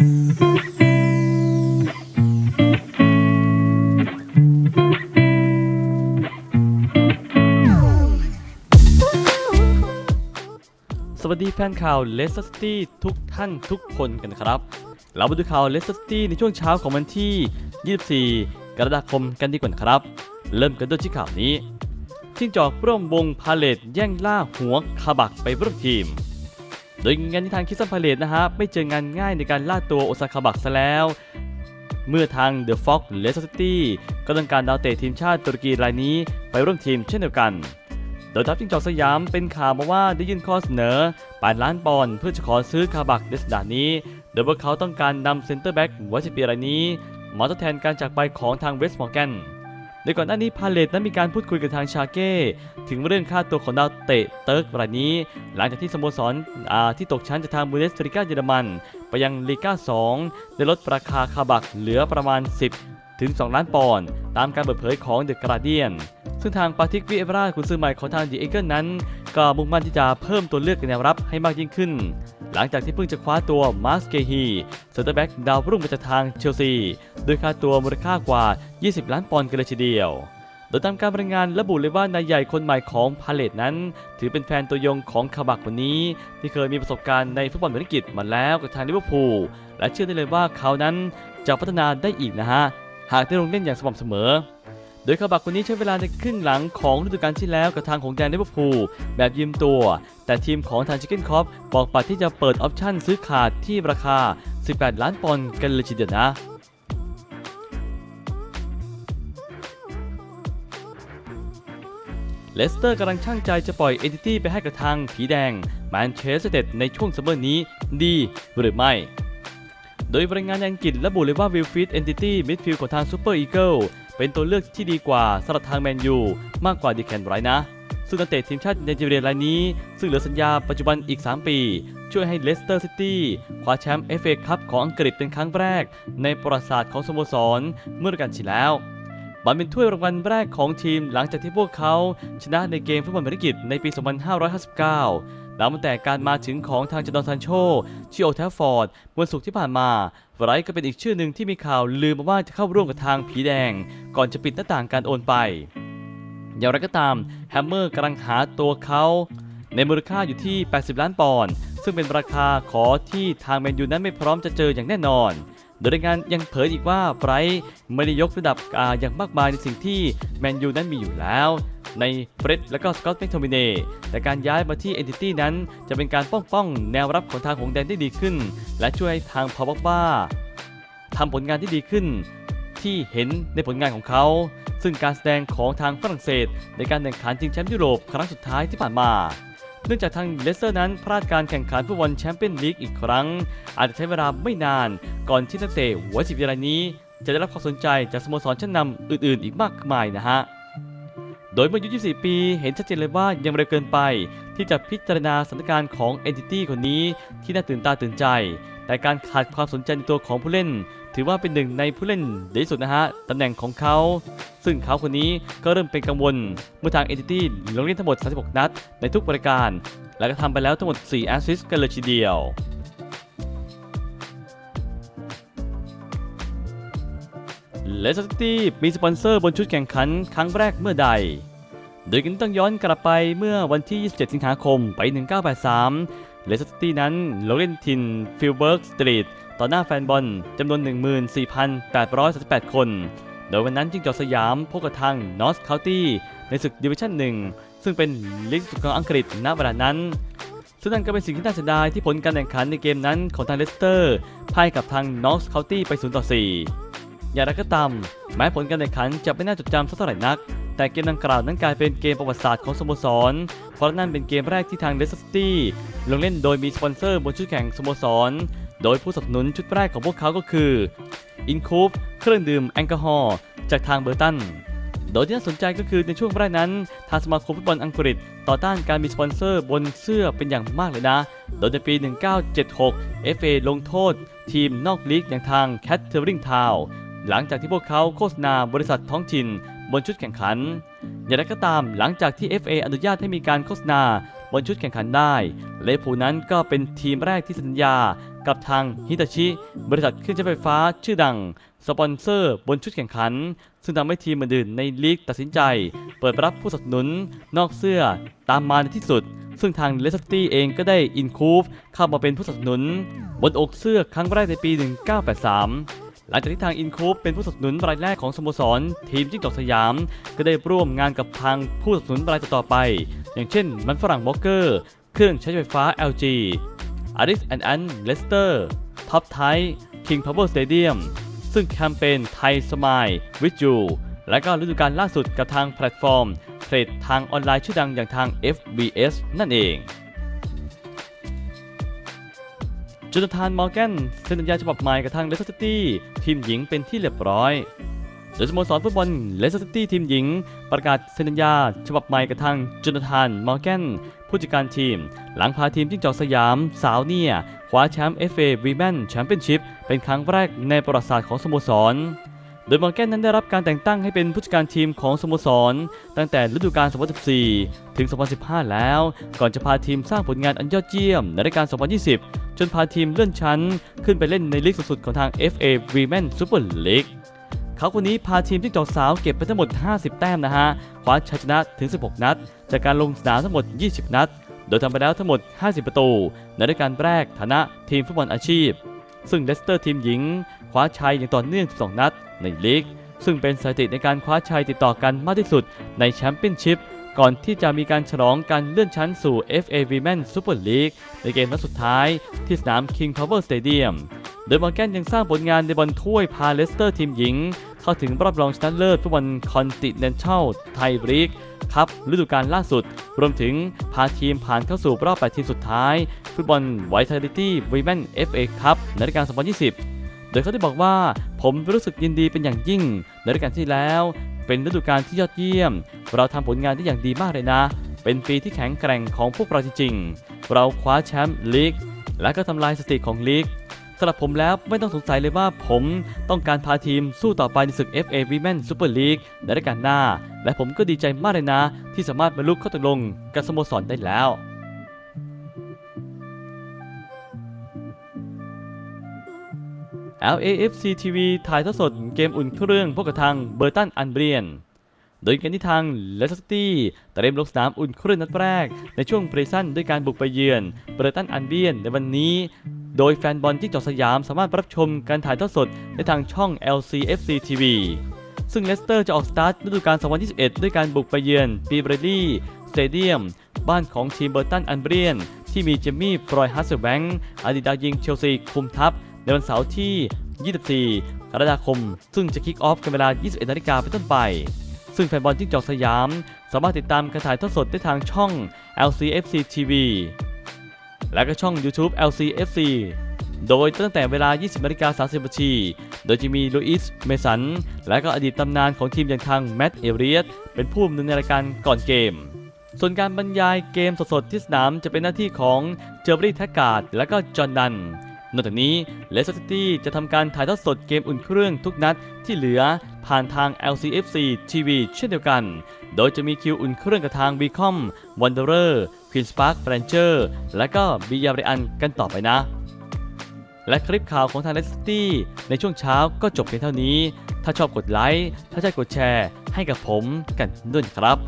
สวัสดีแฟนข่าวเลสเตอร์ซิตี้ทุกท่านทุกคนกันครับ เรามาดูข่าวเลสเตอร์ซิตี้ในช่วงเช้าของวันที่ 24 กรกฎาคมกันดีกว่าครับ เริ่มกันด้วยที่ข่าวนี้จิ้งจอกร่วมวงพาเลตแย่งล่าหัวคาบักไปร่วมทีม โดยงานที่ทางคิสซันพาเลตนะฮะไม่เจองานง่ายในการล่าตัวโอซาคาบักซะแล้ว เมื่อทางเดอะฟ็อกเลสเตอร์ซิตี้ก็ต้องการดาวเตะทีมชาติตุรกีรายนี้ไปร่วมทีมเช่นเดียวกัน โดยทัพจิงจอกสยามเป็นข่าวมาว่าได้ยื่นข้อเสนอ8ล้านปอนด์เพื่อจะขอซื้อคาบักในสัปดาห์นี้ โดยพวกเขาต้องการนำเซนเตอร์แบ็กวัย11รายนี้มาทดแทนการจากไปของทางเวสต์มอร์แกน โดยก่อนหน้านี้พาเลตนั้นมีการพูดคุยกับทางชาเก้ถึงเรื่องค่าตัวของดาวเตะเติร์กรายนี้ หลังจากที่สโมสรที่ตกชั้นจากทางบูเดสติก้าเยอรมัน ไปยังลีก้า 2 ได้ลดราคาคาบักเหลือประมาณ 10 ถึง 2 ล้านปอนด์ตามการเปิดเผยของเดอะกราเดียนซึ่งทางปาทิกวิเอเวราคุณซื้อใหม่ของทางดีเอเกิลนั้น ก็มุ่งมั่นที่จะเพิ่มตัวเลือกในแนวรับให้มากยิ่งขึ้น หลังจากที่เพิ่งจะคว้าตัวมาร์สเกฮีเซนเตอร์แบ็กดาวรุ่งมาจากทางเชลซีโดยค่าตัวมูลค่ากว่า 20 ล้านปอนด์กันเลยทีเดียว โดยตามการรายงานระบุเลยว่านายใหญ่คนใหม่ของพาเลตนั้น ถือเป็นแฟนตัวยงของคาบักคนนี้ ที่เคยมีประสบการณ์ในฟุตบอลเมริกิตมาแล้วกับทางลิเวอร์พูลและเชื่อได้เลยว่าเขานั้นจะพัฒนาได้อีกนะฮะหากได้ลงเล่นอย่างสม่ำเสมอ โดยคาบักคนนี้ใช้เวลาในครึ่งหลังของฤดูกาลที่แล้วกับทางของแดนลิเวอร์พูลแบบยืมตัว แต่ทีมของทางชิคเก้นคอปบอกปัดที่จะเปิดออปชั่นซื้อขาดที่ราคา 18 ล้านปอนด์กันเลยทีเดียวนะเลสเตอร์กำลังช่างใจจะปล่อยเอนติตี้ไปให้กับทางผีแดงแมนเชสเตอร์ในช่วงซัมเมอร์นี้ดีหรือไม่ โดยรายงานอังกฤษระบุเลยว่าวิลฟิตเอนติตี้มิดฟิลด์ของทางซูเปอร์อีเกิล เป็นตัวเลือกที่ดีกว่าสำหรับทางแมนยูมากกว่าดีแคนไรนะ ซึ่งนักเตะทีมชาติไนจีเรียรายนี้ ซึ่งเหลือสัญญาปัจจุบันอีก 3 ปี ช่วยให้เลสเตอร์ซิตี้คว้าแชมป์เอฟเอคัพของอังกฤษเป็นครั้งแรก ในประวัติศาสตร์ของสโมสรเมื่อกาลที่แล้วมันเป็นถ้วยรางวัลแรกของทีมหลังจากที่พวกเขาชนะในเกมฟุตบอลเมริกิตในปี 2559 แล้วมันแต่การมาถึงของทางจดอนซันโชชิโอแทฟฟอร์ดวันศุกร์ที่ผ่านมาไรท์ก็เป็นอีกชื่อหนึ่งที่มีข่าวลือมาว่าจะเข้าร่วมกับทางผีแดง ก่อนจะปิดหน้าต่างการโอนไป อย่างไรก็ตามแฮมเมอร์กำลังหาตัวเขาในมูลค่าอยู่ที่ 80 ล้านปอนด์ซึ่งเป็นราคาขอที่ทางแมนยูนั้นไม่พร้อมจะเจออย่างแน่นอน โดยรายงานยังเผยอีกว่าไบรท์ไม่ได้ยกระดับอาอย่างมากมายในสิ่งที่แมนยูนั้นมีอยู่แล้ว ในเฟรดและก็สกอตแมคโทมินเนแต่การย้ายมาที่เอนติตี้นั้น จะเป็นการป้องป้องแนวรับของทางหงแดนได้ดีขึ้น และช่วยทางพาวบักบ้าทำผลงานที่ดีขึ้น ที่เห็นในผลงานของเขา ซึ่งการแสดงของทางฝรั่งเศส ในการแข่งขันชิงแชมป์ยุโรปครั้งสุดท้ายที่ผ่านมาเนื่องจากทางเลสเตอร์นั้นพลาดการแข่งขันฟุตบอลแชมเปี้ยนลีกอีกครั้ง อาจจะใช้เวลาไม่นานก่อนที่นักเตะหัวสิบรายนี้ จะได้รับความสนใจจากสโมสรชั้นนำอื่นๆ อีกมากมายนะฮะ โดยเมื่ออายุ 24 ปีเห็นชัดเจนเลยว่ายังเร็วเกินไป ที่จะพิจารณาสถานการณ์ของเอนติตี้คนนี้ที่น่าตื่นตาตื่นใจ แต่การขาดความสนใจในตัวของผู้เล่น ถือว่าเป็นหนึ่งในผู้เล่นดีที่สุดนะฮะตำแหน่งของเขา ซึ่งเขาคนนี้ก็เริ่มเป็นกังวล เมื่อทางเอนติตี้ลงเล่นทั้งหมด 36 นัดในทุกบริการ และก็ทำไปแล้วทั้งหมด 4 แอสซิสต์กันเลยทีเดียว เลสเตอร์ตี้มีสปอนเซอร์บนชุดแข่งขันครั้งแรกเมื่อใด โดยกันต้องย้อนกลับไปเมื่อวันที่ 27 สิงหาคมปี1983 เลสเตอร์ตี้นั้นลงเล่นทินฟิลเบิร์กสตรีทต่อหน้าแฟนบอลจำนวน 14,838 คน โดยวันนั้นจิงจอกสยามพบกับทางนอร์ทเคานตี้ในศึกดิวิชั่นหนึ่งซึ่งเป็นลีกสุดของอังกฤษณเวลานั้นซึ่งนั่นก็เป็นสิ่งที่น่าเสียดายที่ผลการแข่งขันในเกมนั้นของทางเลสเตอร์พ่ายกับทางนอร์ทเคานตี้ไป 0 ต่อ 4 อย่างไรก็ตาม แม้ผลการแข่งขันจะไม่น่าจดจำสักเท่าไหร่นัก แต่เกมดังกล่าวนั้นกลายเป็นเกมประวัติศาสตร์ของสโมสร เพราะนั่นเป็นเกมแรกที่ทางเลสซิตี้ลงเล่นโดยมีสปอนเซอร์บนชุดแข่งสโมสร โดยผู้สนับสนุนชุดแรกของพวกเขาก็คืออินคูฟเครื่องดื่มแอลกอฮอล์จากทางเบอร์ตันโดยที่น่าสนใจก็คือในช่วงแรกนั้น ทางสมาคมฟุตบอลอังกฤษ ต่อต้านการมีสปอนเซอร์บนเสื้อเป็นอย่างมากเลยนะ โดยในปี 1976 FA ลงโทษ ทีมนอกลีกอย่างทาง c a t t e r i n g Town หลังจากที่พวกเขาโฆษณาบริษัทท้องถิ่นบนชุดแข่งขัน อย่างไรก็ตามหลังจากที่ FA อนุญาตให้มีการโฆษณาบนชุดแข่งขันได้ เลฟูนั้นก็เป็นทีมแรกที่สัญญากับทางฮิตาชิ บริษัทเครื่องใช้ไฟฟ้าชื่อดัง สปอนเซอร์บนชุดแข่งขัน ซึ่งทำให้ทีมอื่นในลีกตัดสินใจ เปิดรับผู้สนับสนุนนอกเสื้อตามมาในที่สุด ซึ่งทางเลสตี้เองก็ได้อินคูฟเข้ามาเป็นผู้สนับสนุน บนอกเสื้อครั้งแรกในปี 1983 หลังจากที่ทางอินคูฟเป็นผู้สนับสนุนรายแรกของสโมสร ทีมจิ้งจอกสยาม ก็ได้ร่วมงานกับทางผู้สนับสนุนรายต่อไป อย่างเช่น มันฝรั่งบ็อกเกอร์ เครื่องใช้ไฟฟ้า LG อาริสแอนด์อันเลสเตอร์ท็อปไทคิงพาวเวอร์สเตเดียมซึ่งแคมเปญไทยสมายวิจูและก็ฤดูกาลล่าสุดกับทางแพลตฟอร์มเทรดทางออนไลน์ชื่อดังอย่างทาง FBS นั่นเอง จนทานมอร์แกนเซ็นสัญญาฉบับใหม่กับทางเลสเตอร์ซิตี้ทีมหญิงเป็นที่เรียบร้อยโดยสโมสรฟุตบอลเลสเตอร์ซิตี้ทีมหญิง ประกาศเซ็นสัญญา ฉบับใหม่กับทางจนทานมอร์แกนผู้จัดการทีม หลังพาทีมจิ้งจอกสยาม สาวเนี่ยคว้าแชมป์ FA Women Championship เป็นครั้งแรกในประวัติศาสตร์ของสโมสร โดยมอร์แกนนั้นได้รับการแต่งตั้งให้เป็นผู้จัดการทีมของสโมสร ตั้งแต่ฤดูกาล 2014 ถึง 2015 แล้ว ก่อนจะพาทีมสร้างผลงานอันยอดเยี่ยมในฤดูกาล2020 จนพาทีมเลื่อนชั้น ขึ้นไปเล่นในลีกสูงสุดของทาง FA Women Super League เขาคนนี้พาทีมจิ้งจอกสาวเก็บไปทั้งหมด 50 แต้มนะฮะ คว้าชัยชนะถึง 16 นัด จากการลงสนามทั้งหมด 20 นัด โดยทำไปแล้วทั้งหมด 50 ประตู ในฤดูกาลแรกฐานะทีมฟุตบอลอาชีพ ซึ่งเลสเตอร์ทีมหญิง คว้าชัยอย่างต่อเนื่อง 12 นัดในลีก ซึ่งเป็นสถิติในการคว้าชัยติดต่อกันมากที่สุดในแชมเปี้ยนชิพ ก่อนที่จะมีการฉลองการเลื่อนชั้นสู่ FA Women Super League ในเกมนัดสุดท้ายที่สนาม King Power Stadium โดยมอร์แกนยังสร้างผลงานในบอลถ้วยพาเลสเตอร์ทีมหญิง เข้าถึงรอบรองชนะเลิศฟุตบอลคอนติเนนทัลไทยลีกครับฤดูกาลล่าสุด รวมถึงพาทีมผ่านเข้าสู่รอบ 8 ทีมสุดท้าย ฟุตบอล Vitality Women FA Cup ในฤดูกาล 2020 โดยเขาได้บอกว่าผมรู้สึกยินดีเป็นอย่างยิ่งในฤดูกาลที่แล้ว เป็นฤดูกาลที่ยอดเยี่ยม เราทำผลงานได้อย่างดีมากเลยนะ เป็นปีที่แข็งแกร่งของพวกเราจริงๆ เราคว้าแชมป์ลีก และก็ทำลายสถิติของลีกสำหรับผมแล้วไม่ต้องสงสัยเลยว่าผมต้องการพาทีมสู้ต่อไปในศึก FA Women Super League ในฤดูกาลหน้า และผมก็ดีใจมากเลยนะ ที่สามารถบรรลุข้อตกลงกับสโมสรได้แล้ว LAFC TV ถ่ายทอดสดเกมอุ่นเครื่องพบกับทางเบอร์ตันอันเบรียน โดยเกมที่ทางเลสเตอร์ตี้เตรียมลงสนามอุ่นเครื่องนัดแรก ในช่วงปรีซันด้วยการบุกไปเยือนเบอร์ตันอันเบียนในวันนี้ โดยแฟนบอลที่จอดสยามสามารถรับชมการถ่ายทอดสดในทางช่อง LCFC TV ซึ่งเลสเตอร์จะออกสตาร์ทฤดูกาล 2021 ด้วยการบุกไปเยือนปีเบรลี่สเตเดียม บ้านของทีมเบอร์ตันอันเบรียน ที่มีเจมี่ฟรอยฮัสเซอร์แบงค์อดีตดาวยิงเชลซีคุมทัพ ในวันเสาร์ที่ 24 กรกฎาคม ซึ่งจะคิกออฟกันเวลา 21นาฬิกาเป็นต้นไป ซึ่งแฟนบอลจิ้งจอกสยาม สามารถติดตามการถ่ายทอดสดได้ทางช่อง LCFC TV และก็ช่อง YouTube LCFC โดยตั้งแต่เวลา 20นาฬิกา30นาทีโดยจะมีลุอิส เมสัน และก็อดีตตำนานของทีมอย่างทางแมตต์เอเรียตเป็นผู้ดำเนินรายการก่อนเกม ส่วนการบรรยายเกมสดๆที่สนามจะเป็นหน้าที่ของเจอร์บรีแทกการ์ดและก็จอห์นดัน นอกจากนี้เลสเตอร์ซิตี้จะทำการถ่ายทอดสดเกมอุ่นเครื่องทุกนัดที่เหลือผ่านทาง LCFC TV เช่นเดียวกัน โดยจะมีคิวอุ่นเครื่องกับทางบีคอมวันเดอร์ควีนสปาร์คแฟรนเจอร์และก็บียาเรอันกันต่อไปนะ และคลิปข่าวของทางเลสเตอร์ตี้ในช่วงเช้าก็จบเพียงเท่านี้ ถ้าชอบกดไลค์ ถ้าใช่กดแชร์ ให้กับผมกันด้วยครับ